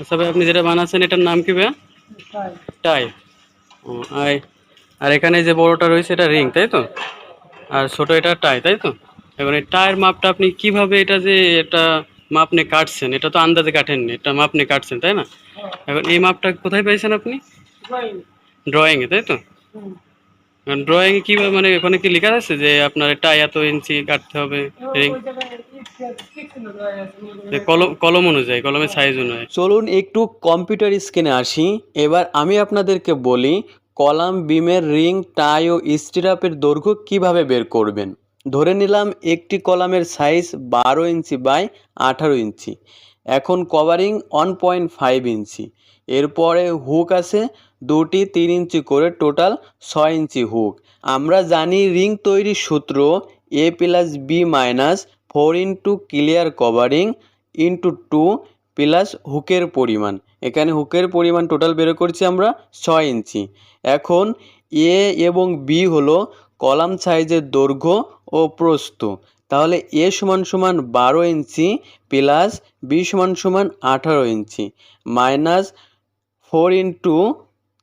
আচ্ছা ভাই আপনি যেটা বানাচ্ছেন এটার নাম কি ভাইয়া? টাই। ও আই আর এখানে যে বড়টা রয়েছে এটা রিং তাই তো? আর ছোট এটা টাই তাই তো? এখন এই টায়ের মাপটা আপনি কীভাবে এটা যে এটা মাপ নিয়ে কাটছেন এটা তো আন্দাজে কাটেননি এটা মাপ নিয়ে কাটছেন তাই না? এখন এই মাপটা কোথায় পেয়েছেন আপনি? ড্রয়িংয়ে তাই তো? ড্রয়িংয়ে কীভাবে মানে ওখানে কি লেখা আছে যে আপনার টাই এত ইঞ্চি কাটতে হবে রিং? কলম অনুযায়ী, কলমের সাইজ অনুযায়ী। চলুন একটু কম্পিউটার স্ক্রিনে আসি। এবার আমি আপনাদেরকে বলি, কলাম, বিমের রিং, টাই ও স্টিরাপের দৈর্ঘ্য কীভাবে বের করবেন? ধরে নিলাম একটি কলামের সাইজ বারো ইঞ্চি বাই আঠারো ইঞ্চি। এখন কভারিং ওয়ান পয়েন্ট ফাইভ ইঞ্চি। এরপরে হুক আছে, দুটি তিন ইঞ্চি করে টোটাল ছয় ইঞ্চি হুক আমরা জানি রিং তৈরির সূত্র A plus B minus four into clear covering into two plus হুকের পরিমাণ। এখানে হুকের পরিমাণ টোটাল বের করছি আমরা ছয় ইঞ্চি। এখন এ এবং বি হলো কলাম সাইজের দৈর্ঘ্য ও প্রস্থ। তাহলে এ সমান সমান বারো ইঞ্চি প্লাস বি সমান সমান আঠারো ইঞ্চি minus four into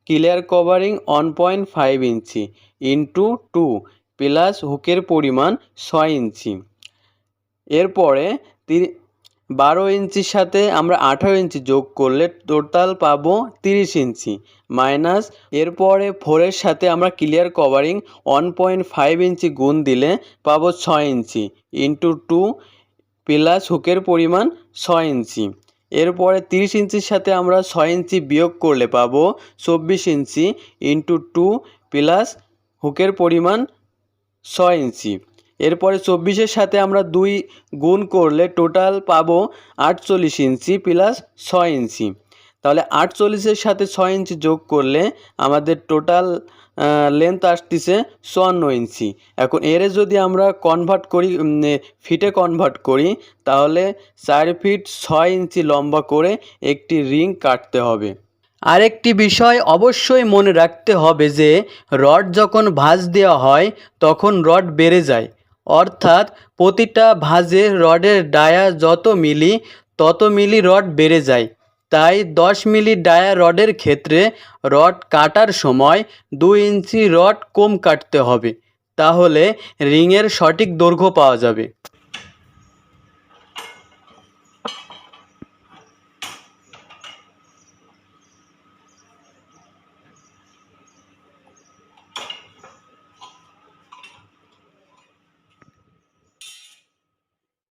clear covering one point five ইঞ্চি ইন্টু টু প্লাস হুকের পরিমাণ ছয় ইঞ্চি। এরপরে বারো ইঞ্চির সাথে আমরা আঠারো ইঞ্চি যোগ করলে টোটাল পাবো তিরিশ ইঞ্চি মাইনাস এরপরে ফোরের সাথে আমরা clear covering one point five ইঞ্চি গুণ দিলে পাবো ছয় ইঞ্চি ইন্টু টু প্লাস হুকের পরিমাণ ছয় ইঞ্চি। এরপরে তিরিশ ইঞ্চির সাথে আমরা ছয় ইঞ্চি বিয়োগ করলে পাবো চব্বিশ ইঞ্চি ইন্টু টু প্লাস হুকের পরিমাণ ছয় ইঞ্চি। এরপরে চব্বিশের সাথে আমরা দুই গুণ করলে টোটাল পাবো আটচল্লিশ ইঞ্চি প্লাস ছয় ইঞ্চি। তাহলে আটচল্লিশের সাথে ছয় ইঞ্চি যোগ করলে আমাদের টোটাল লেন্থ আসতেছে চুয়ান্ন ইঞ্চি। এখন এরে যদি আমরা কনভার্ট করি ফিটে কনভার্ট করি, তাহলে চার ফিট ছয় ইঞ্চি লম্বা করে একটি রিং কাটতে হবে। আরেকটি বিষয় অবশ্যই মনে রাখতে হবে যে রড যখন ভাঁজ দেওয়া হয়, তখন রড বেড়ে যায়। অর্থাৎ প্রতিটা ভাঁজে রডের ডায়া যত মিলি, তত মিলি রড বেড়ে যায়। তাই দশ মিলি ডায়া রডের ক্ষেত্রে রড কাটার সময় দু ইঞ্চি রড কম কাটতে হবে। তাহলে রিংয়ের সঠিক দৈর্ঘ্য পাওয়া যাবে।